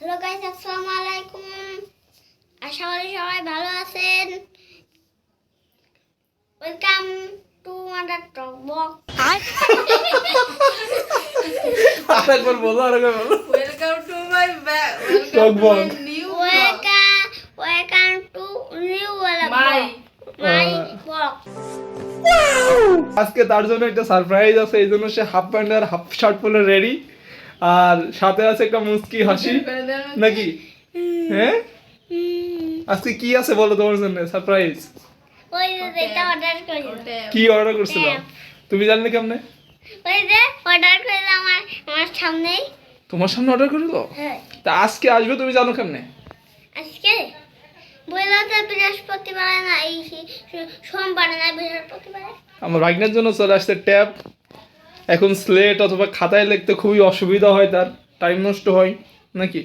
Hello guys আসসালামু আলাইকুম। আশা করি সবাই ভালো আছেন। ওয়েলকাম টু মাদার টক বক আরেকবার বলো আরেকবার বলো। Welcome to my back. Talk Welcome to my box. new welcome welcome to new ওয়ালা My. মাই বক আজকে তার জন্য একটা সারপ্রাইজ আছে এই জন্য সে হাফ প্যান্ট আর হাফ শার্ট পরে রেডি আর সাথে আছে একটা মুস্কি হাসি। নাকি? হ্যাঁ? আজকে কি আছে বলো তোমার জন্য? সারপ্রাইজ ওই যে যেটা অর্ডার করেছিল কি অর্ডার করছিল তুমি জানলে কেমনে? ওই যে অর্ডার আমার আমার সামনেই। তোমার সামনে অর্ডার করল হ্যাঁ। তা আজকে আসবে তুমি জানো কেমনে? আজকে? বলল যে বৃহস্পতিবার না এই সোমবার না বৃহস্পতিবার। আমার ভাগ্নের জন্য চলে আসছে ট্যাব এখন স্লেট অথবা খাতায় লিখতে খুবই অসুবিধা হয় তার টাইম নষ্ট হয় নাকি?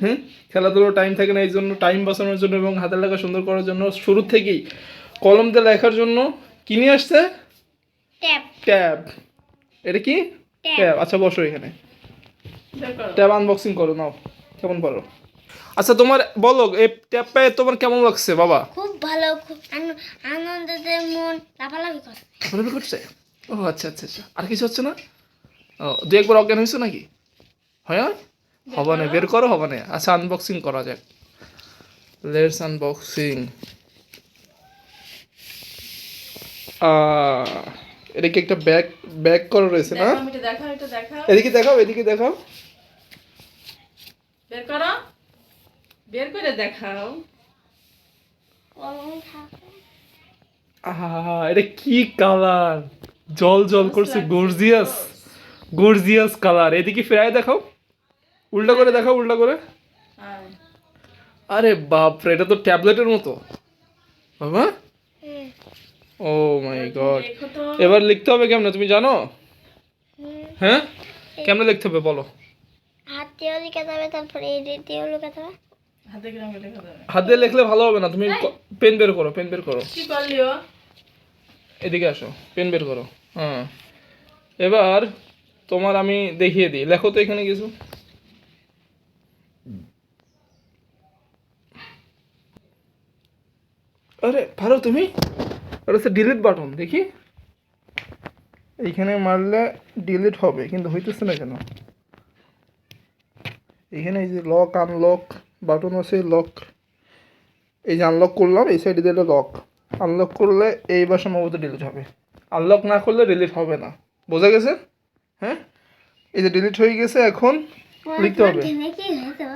হুম? খেলাধুলোর টাইম থাকে না এই জন্য টাইম বাঁচানোর জন্য এবং হাতের লেখা সুন্দর করার জন্য শুরু থেকেই কলম দিয়ে লেখার জন্য কি নিয়ে আসছে? ট্যাব এটা কি? ট্যাব আচ্ছা বসো এখানে। ট্যাব আনবক্সিং করো নাও। কেমন পারো? আচ্ছা তোমার বলো এই ট্যাব পেয়ে তোমার কেমন লাগছে বাবা? খুব ভালো খুব আন- আনন্দতে মন লাফালাফি করে ভালো করছে? ও আচ্ছা আচ্ছা আচ্ছা। আর কিছু হচ্ছে না? ও দু একবার অজ্ঞান হয়েছে নাকি? হয় হবে না বের করো হবে না। আচ্ছা আনবক্সিং করা যাক। লেটস আনবক্সিং এটা কি একটা ব্যাগ ব্যাগ করা রয়েছে না। এদিকে দেখাও এদিকে দেখাও। বের করো। বের করে দেখাও। আহা এটা কি কালার জল জল করছে গর্জিয়াস গর্জিয়াস কালার এদিকে ফেরায় দেখাও। উল্টা করে দেখাও উল্টা করে। আরে বাপরে এটা তো ট্যাবলেটের মতো। বাবা। ও মাই গড এবার লিখতে হবে কেমনে তুমি জানো? হ্যাঁ? কেমনে লিখতে হবে বলো। হাত দিয়েও যাবে তারপরে এই দিয়েও লিখে যাবে হাতে গ্রামে লেখা যাবে হাত দিয়ে লিখলে ভালো হবে না তুমি পেন বের করো পেন বের করো। এদিকে আসো পেন বের করো। হ্যাঁ। এবার তোমার আমি দেখিয়ে দিই। লেখো তো এখানে কিছু। আরে, পারো তুমি? ওটা হচ্ছে ডিলিট বাটন দেখি। এইখানে মারলে ডিলিট হবে, কিন্তু হইতেছে না কেন? এখানে এই যে লক আনলক বাটন আছে লক এই যে আনলক করলাম, এই সাইডে দিলে লক আনলক করলে এইবার সম্ভবত ডিলিট হবে। আনলক না করলে ডিলিট হবে না। বোঝা গেছে? হ্যাঁ? এই যে ডিলিট হয়ে গেছে এখন লিখতে হবে।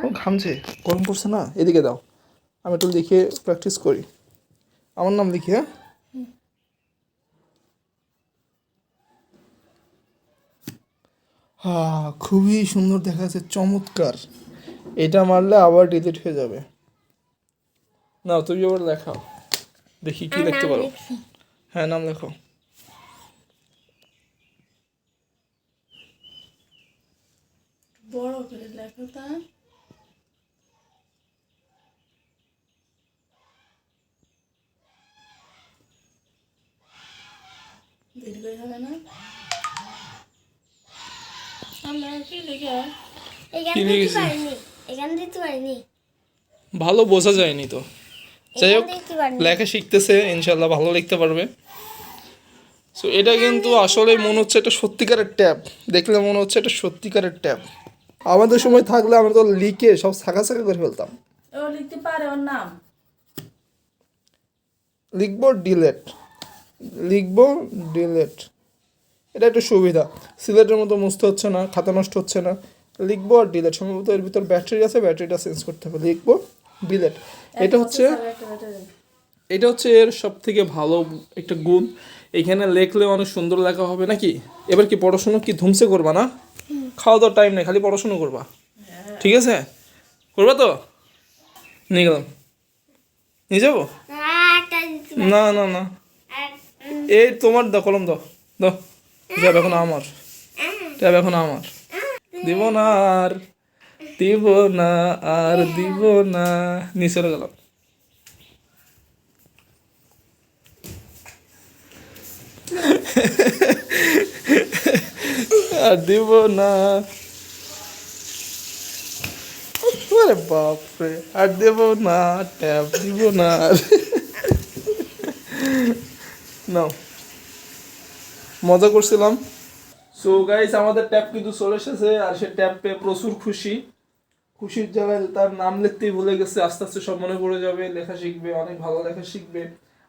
ও ঘামছে। গরম পড়ছে না? এদিকে দাও। আমি একটু লিখে প্র্যাকটিস করি। আমার নাম লিখি হ্যাঁ? হ্যাঁ খুবই সুন্দর দেখা যাচ্ছে চমৎকার। এটা মারলে আবার ডিলিট হয়ে যাবে। না তুমি আবার লেখাও দেখি কি লিখতে পারো। হ্যাঁ নাম লেখো। বড় করে লেখো তা। দেরি হবে না। আমরা কি লেখা এখান কি দিতে লিখেছি? পারিনি এখান দিতে পারিনি। ভালো বোঝা যায়নি তো। যাই হোক লেখা শিখতেছে ইনশাল্লাহ ভালো লিখতে পারবে। সো এটা কিন্তু আসলে মনে হচ্ছে একটা সত্যিকারের ট্যাব। দেখলে মনে হচ্ছে একটা সত্যিকারের ট্যাব। আমাদের সময় থাকলে আমরা তো লিখে সব ছাকা ছাকা করে ফেলতাম। ও লিখতে পারে ওর নাম? লিখব ডিলেট লিখব ডিলেট এটা একটা সুবিধা। সিলেটের মতো মুছতে হচ্ছে না খাতা নষ্ট হচ্ছে না। লিখব আর ডিলেট সম্ভবত এর ভিতর ব্যাটারি আছে ব্যাটারিটা চেঞ্জ করতে হবে। লিখব ডিলেট এটা হচ্ছে এটা হচ্ছে এর সব থেকে ভালো একটা গুণ। এখানে লেখলে অনেক সুন্দর লেখা হবে নাকি? এবার কি পড়াশুনো কি ধুমসে করবা না? খাওয়া দাওয়ার টাইম নেই খালি পড়াশুনো করবা। ঠিক আছে? করবা তো? নিয়ে গেলাম। নিয়ে যাব? না, না না। এই তোমার দাও কলম দাও। দাও। ট্যাব এখন আমার। ট্যাব এখন আমার। দিব না আর দিব না আর দিব না। নিয়ে চলে গেলাম। দিব না বাপরে আর দেব না ট্যাব দিব না মজা করছিলাম। সো গাইস আমাদের ট্যাপ কিন্তু চলে এসেছে, আর সে ট্যাব পেয়ে প্রচুর খুশি। খুশির জায়গায় তার নাম লিখতেই ভুলে গেছে, আস্তে আস্তে সব মনে পড়ে যাবে, লেখা শিখবে, অনেক ভালো লেখা শিখবে।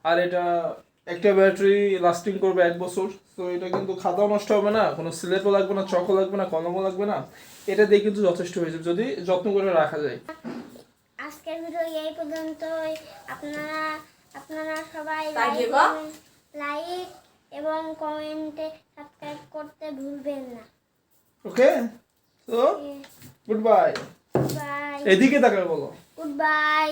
আর এটা একটা ব্যাটারি লাস্টিং করবে এক বছর তো এটা কিন্তু খাতাও নষ্ট হবে না কোনো সিলেটও লাগবে না চকও লাগবে না কলমও লাগবে না এটা দিয়ে কিন্তু যথেষ্ট হয়ে যাবে যদি যত্ন করে রাখা যায়। আজকের ভিডিও এই পর্যন্তই। আপনারা আপনারা সবাই লাইক এবং কমেন্টে সাবস্ক্রাইব করতে ভুলবেন না। ওকে তো গুড বাই এদিকে তাকাবে বলো। Good bye